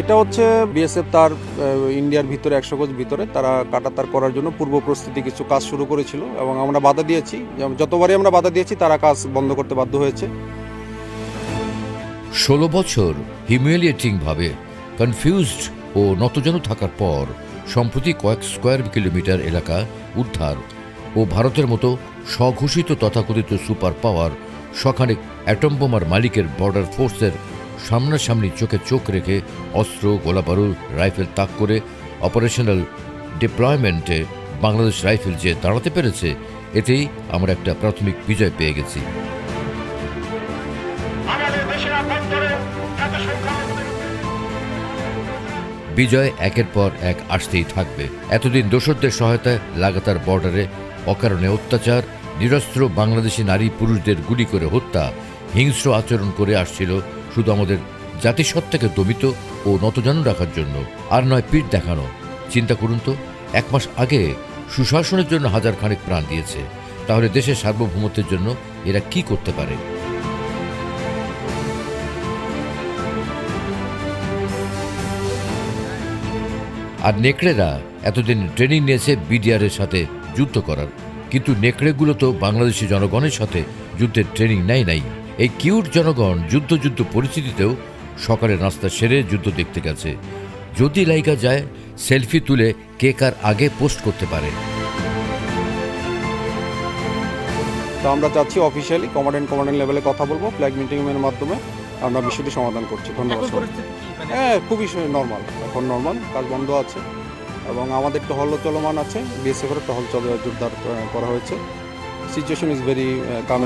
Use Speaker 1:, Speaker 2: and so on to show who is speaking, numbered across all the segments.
Speaker 1: এটা হচ্ছে বিএসএফ তার ইন্ডিয়ার ভিতরে, একশো গজ ভিতরে, তারা কাটাতার করার জন্য পূর্ব প্রস্তুতি কিছু কাজ শুরু করেছিল এবং আমরা বাধা দিয়েছি। যতবারই আমরা বাধা দিয়েছি, তারা কাজ বন্ধ করতে বাধ্য হয়েছে।
Speaker 2: ষোলো বছর হিউমিলিয়েটিংভাবে কনফিউজড ও নতজানু থাকার পর, সম্প্রতি কয়েক স্কোয়ার কিলোমিটার এলাকা উদ্ধার ও ভারতের মতো স্বঘোষিত তথাকথিত সুপার পাওয়ার সখানেক অ্যাটম বোমার মালিকের বর্ডার ফোর্সের সামনাসামনি চোখে চোখ রেখে অস্ত্র গোলাবারুদ রাইফেল তাক করে অপারেশনাল ডিপ্লয়মেন্টে বাংলাদেশ রাইফেল যে দাঁড়াতে পেরেছে এতেই আমরা একটা প্রাথমিক বিজয় পেয়ে গেছি। বিজয় একের পর এক আসতেই থাকবে। এতদিন দোসরদের সহায়তায় লাগাতার বর্ডারে অকারণে অত্যাচার নিরস্ত্র বাংলাদেশি নারী পুরুষদের গুলি করে হত্যা হিংস্র আচরণ করে আসছিল শুধু আমাদের জাতিসত্ত্বাকে দমিত ও নতজানু রাখার জন্য, আর নয় পিঠ দেখানো। চিন্তা করুন তো, এক মাস আগে সুশাসনের জন্য হাজার খানেক প্রাণ দিয়েছে, তাহলে দেশের সার্বভৌমত্বের জন্য এরা কি করতে পারে? আর নেকড়েরা এতদিন ট্রেনিং নিয়েছে বিডিআরের সাথে যুদ্ধ করার, কিন্তু নেকড়েগুলো তো বাংলাদেশি জনগণের সাথে যুদ্ধের ট্রেনিং নেয় নাই। এই কিউট জনগণ যুদ্ধ যুদ্ধ পরিস্থিতিতেও সকালে নাস্তা সেরে যুদ্ধ দেখতে গেছে। যদি লাইকা যায় সেলফি তুলে কে কার আগে পোস্ট করতে পারে।
Speaker 1: তো আমরা চাচ্ছি অফিসিয়ালি কমান্ডেন্ট কমান্ডেন্ট লেভেলে কথা বলব ফ্ল্যাগ মিটিংয়ের মাধ্যমে আমরা বিষয়টি সমাধান করছি। ধন্যবাদ সবাই। হ্যাঁ খুবই নর্মাল এখন নর্মাল কাজ বন্ধ আছে। এবং আমাদের টহলও চলমান আছে বিএসএফ এর টহল চলে জোরদার করা হয়েছে। সিচুয়েশন ইজ ভেরি কাম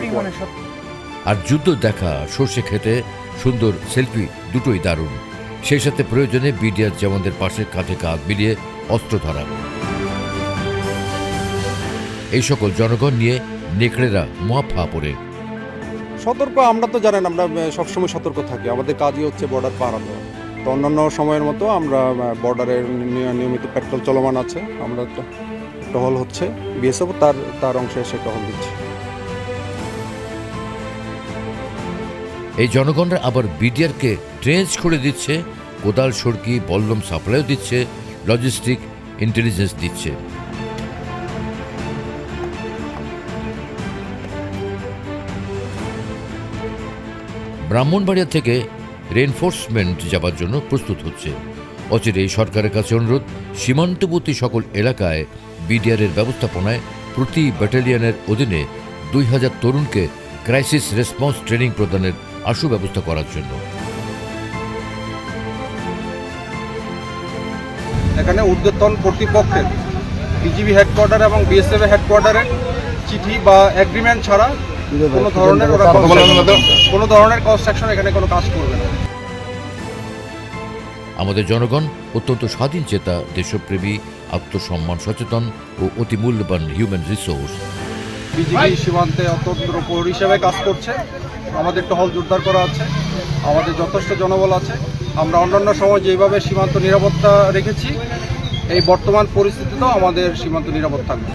Speaker 2: আর যুদ্ধ দেখা সর্ষে খেতে সুন্দর সেলফি দুটোই দারুণ। সেই সাথে প্রয়োজনে বিডিআর জওয়ানদের পাশে কাঁধে কাঁধ মিলিয়ে অস্ত্র ধরা এই সকল জনগণ নিয়ে নেকড়েরা মহাফা পড়ে।
Speaker 1: সতর্ক আমরা তো জানেন, আমরা সবসময় সতর্ক থাকি। আমাদের কাজই হচ্ছে বর্ডার পাহারা তো অন্যান্য সময়ের মতো আমরা বর্ডারের নিয়মিত পেট্রোল চলমান আছে। আমরা টহল হচ্ছে। বিএসএফ তার তার অংশে এসে টহল দিচ্ছে।
Speaker 2: এই জনগণরা আবার বিডিআরকে ট্রেঞ্চ করে দিচ্ছে, কোদাল সড়কি বল্লম সাপ্লাইও দিচ্ছে, লজিস্টিক ইন্টেলিজেন্স দিচ্ছে। ব্রাহ্মণবাড়িয়া থেকে রেনফোর্সমেন্ট যাবার জন্য প্রস্তুত হচ্ছে। অচিরেই সরকারের কাছে অনুরোধ, সীমান্তবর্তী সকল এলাকায় বিডিআরের ব্যবস্থাপনায় প্রতি ব্যাটালিয়নের অধীনে দুই হাজার তরুণকে ক্রাইসিস রেসপন্স ট্রেনিং প্রদানের আশু সুব্যবস্থা করার জন্য।
Speaker 1: এখানে ঊর্ধ্বতন কর্তৃপক্ষের বিজিবি হেডকোয়ার্টার এবং বিএসএফ হেডকোয়ার্টারের চিঠি বা এগ্রিমেন্ট ছাড়া কোনো ধরনের ওরা কোনো ধরনের কনস্ট্রাকশন এখানে কোনো কাজ করবে না।
Speaker 2: আমাদের জনগণ অত্যন্ত স্বাধীন চেতা দেশপ্রেমী আত্মসম্মান সচেতন ও অতি মূল্যবান হিউম্যান রিসোর্স
Speaker 1: বিজিবি সীমান্তে অত্যন্ত প্রহরী হিসেবে কাজ করছে। আমাদের টহল জোরদার করা আছে, আমাদের যথেষ্ট জনবল আছে। আমরা অন্যান্য সময় যেভাবে সীমান্ত নিরাপত্তা রেখেছি, এই বর্তমান পরিস্থিতিতেও আমাদের সীমান্ত নিরাপদ থাকবে।